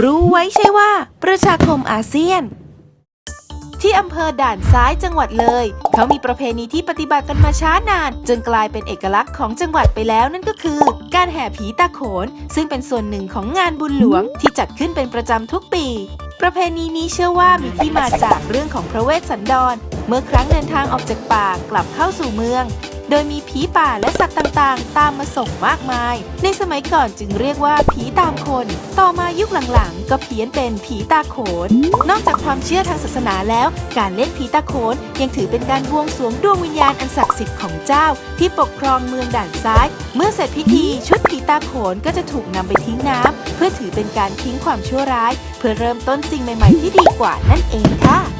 รู้ไว้ใช่ว่า ประชาคมอาเซียน ที่อำเภอด่านซ้ายจังหวัดเลย เขามีประเพณีที่ปฏิบัติกันมาช้านาน จนกลายเป็นเอกลักษณ์ของจังหวัดไปแล้วนั่นก็คือ การแห่ผีตาโขน ซึ่งเป็นส่วนหนึ่งของงานบุญหลวงที่จัดขึ้นเป็นประจำทุกปี ประเพณีนี้เชื่อว่ามีที่มาจากเรื่องของพระเวสสันดร เมื่อครั้งเดินทางออกจากป่ากลับเข้าสู่เมือง โดยมีผีป่าและสัตว์ต่างๆ ตามมาส่งมากมาย ในสมัยก่อนจึงเรียกว่าผีตามคน ต่อมายุคหลังๆ ก็เพี้ยนเป็นผีตาโขน นอกจากความเชื่อทางศาสนาแล้ว การเล่นผีตาโขนยังถือเป็นการบวงสรวงดวงวิญญาณอันศักดิ์สิทธิ์ของเจ้า ที่ปกครองเมืองด่านซ้าย เมื่อเสร็จพิธีชุดผีตาโขนก็จะถูกนำไปทิ้งน้ำเพื่อถือเป็นการทิ้งความชั่วร้าย เพื่อเริ่มต้นสิ่งใหม่ ๆ ที่ดีกว่านั่นเองค่ะ